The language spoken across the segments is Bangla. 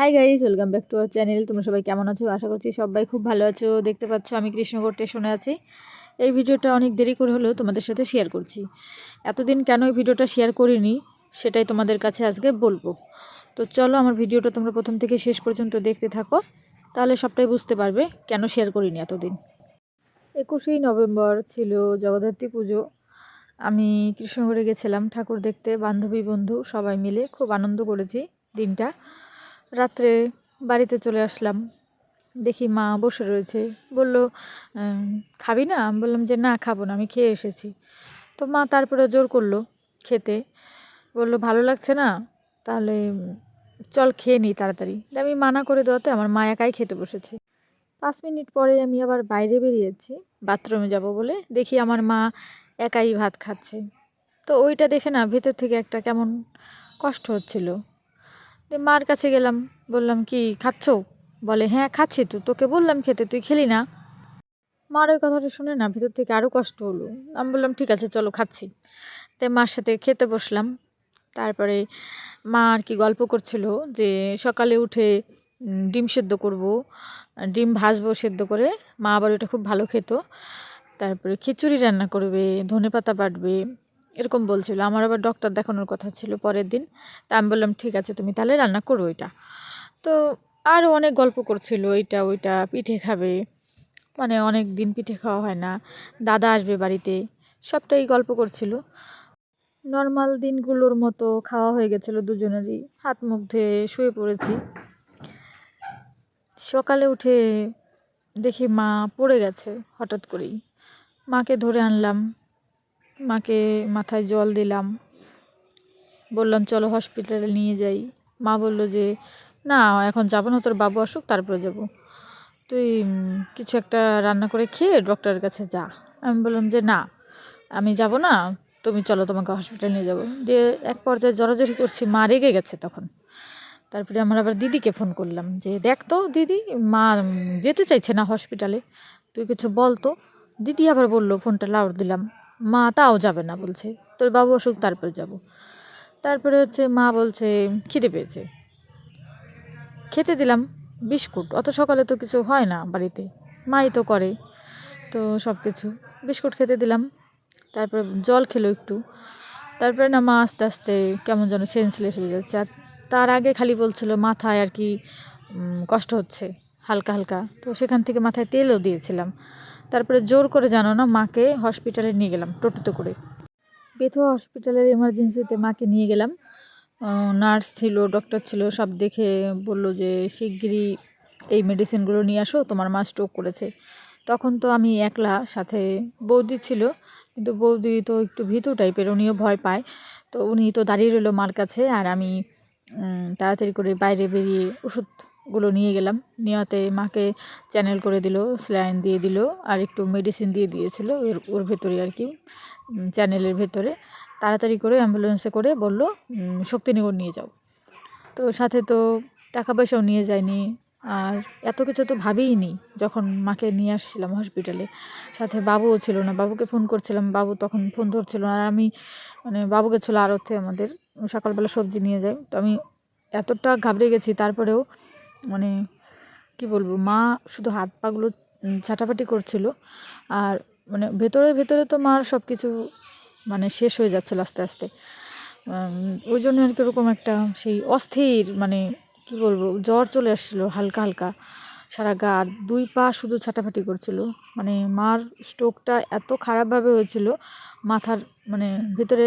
Hi guys welcome back to our channel তোমরা সবাই কেমন আছো? আশা করছি সবাই খুব ভালো আছো। দেখতে পাচ্ছ, আমি কৃষ্ণগড় স্টেশনে আছি। এই ভিডিওটা অনেক দেরি করে হলেও তোমাদের সাথে শেয়ার করছি। এতদিন কেন এই ভিডিওটা শেয়ার করিনি, সেটাই তোমাদের কাছে আজকে বলব। তো চলো, আমার ভিডিওটা তোমরা প্রথম থেকে শেষ পর্যন্ত দেখতে থাকো। তাহলে সবটাই বুঝতে পারবে কেন শেয়ার করিনি এতদিন। একুশেই নভেম্বর ছিল জগদ্ধাত্রী পুজো। আমি কৃষ্ণগড়ে গেছিলাম ঠাকুর দেখতে, বান্ধবী, বন্ধু সবাই মিলে। খুব আনন্দ করেছি দিনটা। রাত্রে বাড়িতে চলে আসলাম। দেখি মা বসে রয়েছে। বলল খাবি না? আমি বললাম যে, না, খাব না, আমি খেয়ে এসেছি। তো মা তারপরে জোর করল খেতে। বলল, ভালো লাগছে না? তাহলে চল খেয়ে নিই তাড়াতাড়ি। আমি মানা করে দেওয়াতে আমার মা একাই খেতে বসেছে। পাঁচ মিনিট পরে আমি আবার বাইরে বেরিয়েছি। বাথরুমে যাব বলে দেখি আমার মা একাই ভাত খাচ্ছে। তো ওইটা দেখে না, ভেতর থেকে একটা কেমন কষ্ট হচ্ছিল। মার কাছে গেলাম, বললাম, কি, খাচ্ছ? বলে হ্যাঁ খাচ্ছি তো, তোকে বললাম খেতে, তুই খেলি না। মার ওই কথাটা শুনে না ভিতর থেকে আরও কষ্ট হলো। আমি বললাম, ঠিক আছে, চলো, খাচ্ছি। তাই মার সাথে খেতে বসলাম। তারপরে মা আর কি গল্প করছিল যে, সকালে উঠে ডিম সেদ্ধ করব। ডিম ভাজবো সেদ্ধ করে। মা আবার ওটা খুব ভালো খেত। তারপরে খিচুড়ি রান্না করবে ধনে পাতা বাটবে। এরকম বলছিল। আমার আবার ডক্টর দেখানোর কথা ছিল পরের দিন। তা আমি বললাম, ঠিক আছে, তুমি তাহলে রান্না করো এটা। তো আরও অনেক গল্প করছিল ওইটা ওইটা, পিঠে খাবে। মানে অনেক দিন পিঠে খাওয়া হয় না। দাদা আসবে বাড়িতে। সবটাই গল্প করছিল। নর্মাল দিনগুলোর মতো খাওয়া হয়ে গেছিল দুজনেরই। হাত মুখ ধুয়ে শুয়ে পড়েছি। সকালে উঠে দেখি মা পড়ে গেছে হঠাৎ করেই। মাকে ধরে আনলাম। মাকে মাথায় জল দিলাম। বললাম, চলো হসপিটালে নিয়ে যাই। মা বলল যে, না, এখন যাব না, তোর বাবু আসুক, তারপরে যাব। তুই কিছু একটা রান্না করে খেয়ে ডক্টরের কাছে যা। আমি বললাম যে, না, আমি যাব না, তুমি চলো তোমাকে হসপিটালে নিয়ে যাব। দিয়ে এক পর্যায়ে জড়াজড়ি করছি, মা রেগে গেছে তখন। তারপরে আমার আবার দিদিকে ফোন করলাম যে, দেখ তো দিদি, মা যেতে চাইছে না হসপিটালে তুই কিছু বল তো। দিদি আবার বলল, ফোনটা লাউড দিলাম। মা, তাও যাবে না, বলছে। তোর বাবু অসুখ, তারপরে যাব। তারপরে হচ্ছে মা বলছে, খিদে পেয়েছে। খেতে দিলাম, বিস্কুট। অত সকালে তো কিছু হয় না বাড়িতে। মাই তো করে, তো সব কিছু। বিস্কুট খেতে দিলাম। তারপরে জল খেলো একটু। তারপরে না মা আস্তে আস্তে কেমন যেন সেন্সলেস হয়ে যাচ্ছে। আর তার আগে খালি বলছিল, মাথায় আর কি কষ্ট হচ্ছে, হালকা হালকা। তো সেখান থেকে মাথায় তেলও দিয়েছিলাম। তারপরে জোর করে জানো না, মাকে হসপিটালে নিয়ে গেলাম, টোটোতে করে। বেথুয়া হসপিটালের এমার্জেন্সিতে মাকে নিয়ে গেলাম। নার্স ছিল ডক্টর ছিল, সব দেখে বলল যে, শিগগিরই এই মেডিসিনগুলো নিয়ে আসো, তোমার মা স্ট্রোক করেছে। তখন তো আমি একলা, সাথে বৌদি ছিল, কিন্তু বৌদি তো একটু ভীতু টাইপের উনিও ভয় পায়। তো উনি তো দাঁড়িয়ে রইল মার কাছে, আর আমি তাড়াতাড়ি করে বাইরে বেরিয়ে ওষুধগুলো নিয়ে গেলাম। নেওয়াতে মাকে চ্যানেল করে দিল স্যালাইন দিয়ে দিল, আর একটু মেডিসিন দিয়ে দিয়েছিল এর ওর ভেতরে আর কি চ্যানেলের ভেতরে। তাড়াতাড়ি করে অ্যাম্বুলেন্সে করে বলল শক্তিনগর নিয়ে যাও। তো সাথে তো টাকা পয়সাও নিয়ে যায়নি, আর এত কিছু তো ভাবেই নি যখন মাকে নিয়ে আসছিলাম হসপিটালে সাথে বাবুও ছিল না, বাবুকে ফোন করছিলাম, বাবু তখন ফোন ধরছিল না, আর আমি মানে বাবুকে ছিল আড়তে আমাদের সকালবেলা সবজি নিয়ে যায়। তো আমি এতটা ঘাবড়ে গেছি, তারপরেও মানে কি বলব মা শুধু হাত পাগুলো উম, ছাটাপাটি করছিল আর মানে ভেতরে ভেতরে তো মার সব কিছু মানে শেষ হয়ে যাচ্ছিল আস্তে আস্তে। ওই জন্য আর কি ওরকম একটা সেই অস্থির মানে কি বলব জ্বর চলে আসছিল হালকা হালকা। সারা গা দুই পা শুধু ছাটাফাটি করছিল। মানে মার স্ট্রোকটা এত খারাপভাবে হয়েছিল মাথার মানে ভিতরে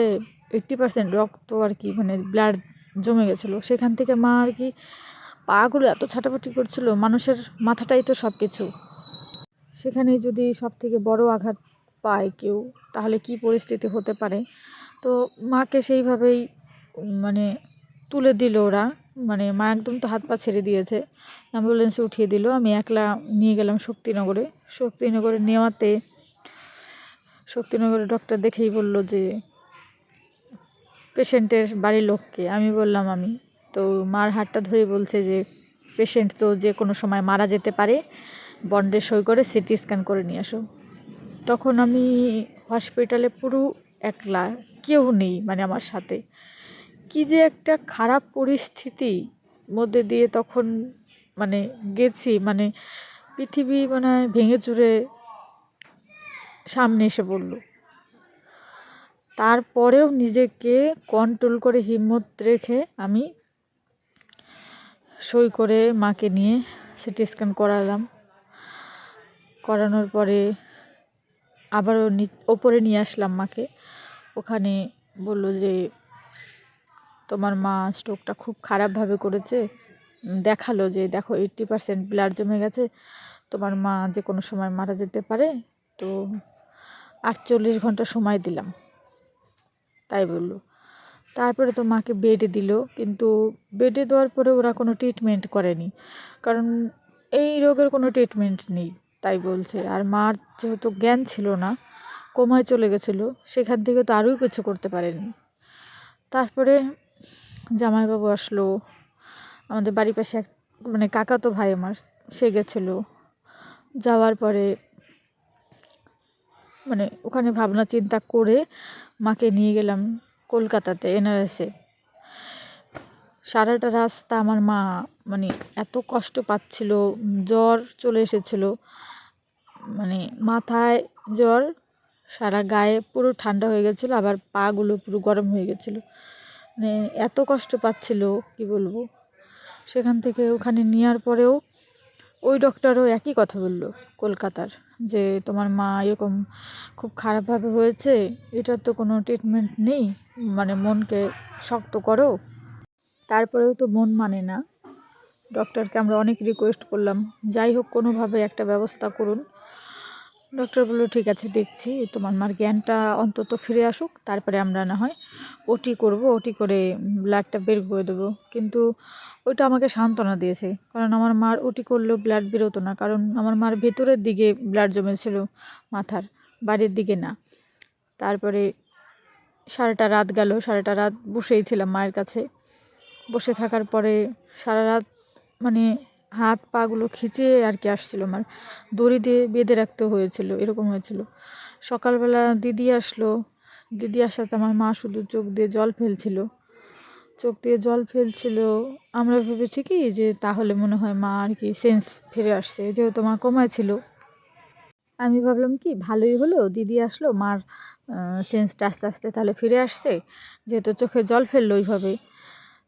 এইট্টি পার্সেন্ট রক্ত আর কি মানে ব্লাড জমে গেছিল। সেখান থেকে মা আর কি পাগুলো এত ছাটাফাটি করছিল, মানুষের মাথাটাই তো সব কিছু সেখানে যদি সব থেকে বড় আঘাত পায় কেউ, তাহলে কি পরিস্থিতি হতে পারে? তো মাকে সেইভাবেই মানে তুলে দিল ওরা। মানে মা একদম তো হাত পা ছেড়ে দিয়েছে। অ্যাম্বুলেন্সে উঠিয়ে দিল। আমি একলা নিয়ে গেলাম শক্তিনগরে। শক্তিনগরে নেওয়াতে শক্তিনগরে ডক্টর দেখেই বলল যে, পেশেন্টের বাড়ির লোককে। আমি বললাম, আমি তো মার হাতটা ধরে বলছে যে পেশেন্ট তো যে কোনো সময় মারা যেতে পারে, বন্ডে সই করে সিটি স্ক্যান করে নিয়ে আসো। তখন আমি হসপিটালে পুরো একলা, কেউ নেই মানে আমার সাথে। কি যে একটা খারাপ পরিস্থিতি মধ্যে দিয়ে তখন মানে গেছি মানে পৃথিবী মানে ভেঙে চুরে সামনে এসে পড়ল। তারপরেও নিজেকে কন্ট্রোল করে হিম্মত রেখে আমি সই করে মাকে নিয়ে সিটি স্ক্যান করালাম। করানোর পরে আবারও ওপরে নিয়ে আসলাম মাকে। ওখানে বলল যে, তোমার মা স্ট্রোকটা খুব খারাপভাবে করেছে। দেখাল যে, দেখো এইট্টি পারসেন্ট ব্লাড জমে গেছে। তোমার মা যে কোনো সময় মারা যেতে পারে। তো আটচল্লিশ ঘণ্টা সময় দিলাম। তাই বলল। তারপরে তো মাকে বেডে দিল, কিন্তু বেডে দেওয়ার পরে ওরা কোনো ট্রিটমেন্ট করেনি। কারণ এই রোগের কোনো ট্রিটমেন্ট নেই, তাই বলছে। আর মার যেহেতু জ্ঞান ছিল না, কোমায় চলে গেছিল, সেখান থেকে তো আরোই কিছু করতে পারেনি। তারপরে জামাইবাবু আসলো, আমাদের বাড়ির পাশে এক মানে কাকা তো ভাই আমার, সে গেছিল। যাওয়ার পরে মানে ওখানে ভাবনা চিন্তা করে মাকে নিয়ে গেলাম। কলকাতাতে, এনআরএসে। সারাটা রাস্তা আমার মা মানে এত কষ্ট পাচ্ছিল, জ্বর চলে এসেছিল। মানে মাথায় জ্বর, সারা গায়ে পুরো ঠান্ডা হয়ে গেছিল, আবার পাগুলো পুরো গরম হয়ে গেছিল। মানে এত কষ্ট পাচ্ছিল, কি বলব? সেখান থেকে ওখানে নেওয়ার পরেও ওই ডক্টরও একই কথা বলল, কলকাতার। যে তোমার মা এরকম খুব খারাপভাবে হয়েছে এটার তো কোনো ট্রিটমেন্ট নেই মানে মনকে শক্ত করো। তারপরেও তো মন মানে না। ডক্টরকে আমরা অনেক রিকোয়েস্ট করলাম, যাই হোক কোনোভাবে একটা ব্যবস্থা করুন। ডক্টর বলল, ঠিক আছে, দেখছি, তোমার মার জ্ঞানটা অন্তত ফিরে আসুক, তারপরে আমরা না হয় ওটি করব, ওটি করে ব্লাডটা বের করে দেবো। কিন্তু ওইটা আমাকে সান্ত্বনা দিয়েছে। কারণ আমার মার ওটি করলেও ব্লাড বেরোতো না। কারণ আমার মার ভেতরের দিকে ব্লাড জমেছিল মাথার, বাড়ির দিকে না। তারপরে সারাটা রাত গেল, সারাটা রাত বসেই ছিলাম মায়ের কাছে। বসে থাকার পরে সারা রাত মানে হাত পাগুলো খিচে আর কি আসছিল আমার। দড়ি দিয়ে বেঁধে রাখতে হয়েছিল, এরকম হয়েছিল। সকালবেলা দিদি আসলো দিদি আসাতে আমার মা শুধু চোখ দিয়ে জল ফেলছিল। চোখ দিয়ে জল ফেলছিল। আমরা ভেবেছি কি যে তাহলে মনে হয় মা আর কি সেন্স ফিরে আসছে, যেহেতু মা কমায় ছিল। আমি ভাবলাম কি, ভালোই হলো, দিদি আসলো, মার সেন্সটা আস্তে আস্তে তাহলে ফিরে আসছে, যেহেতু চোখে জল ফেলল ওইভাবে।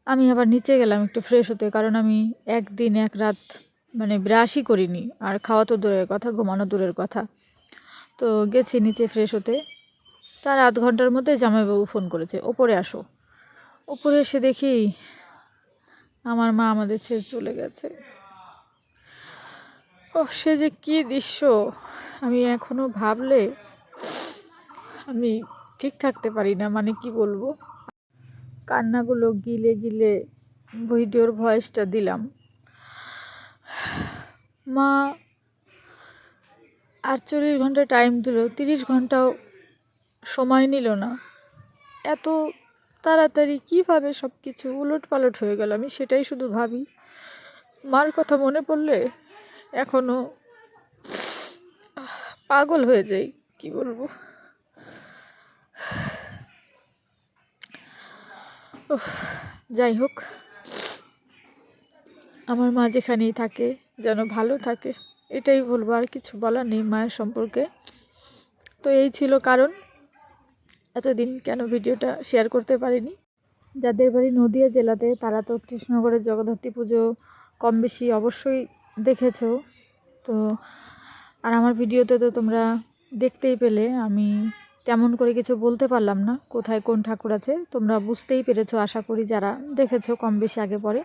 আমি আবার নিচে গেলাম একটু ফ্রেশ হতে, কারণ আমি একদিন এক রাত মানে ব্রাশই করিনি, আর খাওয়া তো দূরের কথা, ঘুমানো দূরের কথা। তো গেছি নিচে ফ্রেশ হতে। তার আধ ঘণ্টার মধ্যে জামাইবাবু ফোন করেছে, ওপরে আসো। ওপরে এসে দেখি আমার মা আমাদের ছেড়ে চলে গেছে। ও সে যে কী দৃশ্য! আমি এখনও ভাবলে আমি ঠিক থাকতে পারি না মানে কি বলব? কান্নাগুলো গিলে গিলে ভিডিওর ভয়েসটা দিলাম। মা আটচল্লিশ ঘণ্টা টাইম দিল, তিরিশ ঘন্টাও সময় নিল না। এত তাড়াতাড়ি কীভাবে সব কিছু উলট পালট হয়ে গেল আমি সেটাই শুধু ভাবি। মার কথা মনে পড়লে এখনও পাগল হয়ে যাই, কি বলব? যাই হোক। আমার মা যেখানেই থাকে, যেন ভালো থাকে, এটাই বলব, আর কিছু বলার নেই মায়ের সম্পর্কে। তো এই ছিল কারণ। এতদিন কেন ভিডিওটা শেয়ার করতে পারিনি? যাদের বাড়ি নদিয়া জেলাতে, তারা তো কৃষ্ণনগরের জগদ্ধাত্রী পুজো কম বেশি অবশ্যই দেখেছ। তো, আর আমার ভিডিওতে তো তোমরা দেখতেই পেলে, আমি তেমন করে কিছু বলতে পারলাম না, কোথায় কোন ঠাকুর আছে, তোমরা বুঝতেই পেরেছ, আশা করি যারা দেখেছ কম বেশি আগে পরে।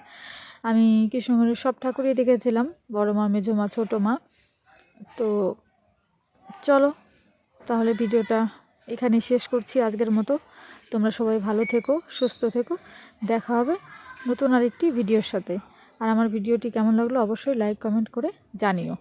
আমি কৃষ্ণগরের সব ঠাকুরই দেখেছিলাম, বড় মা, মেজো মা, ছোটো মা। তো, চলো, তাহলে ভিডিওটা এখানে শেষ করছি আজকের মতো। তোমরা সবাই ভালো থেকো, সুস্থ থেকো। দেখা হবে নতুন আরেকটি ভিডিওর সাথে। আর আমার ভিডিওটি কেমন লাগল অবশ্যই লাইক কমেন্ট করে জানিও।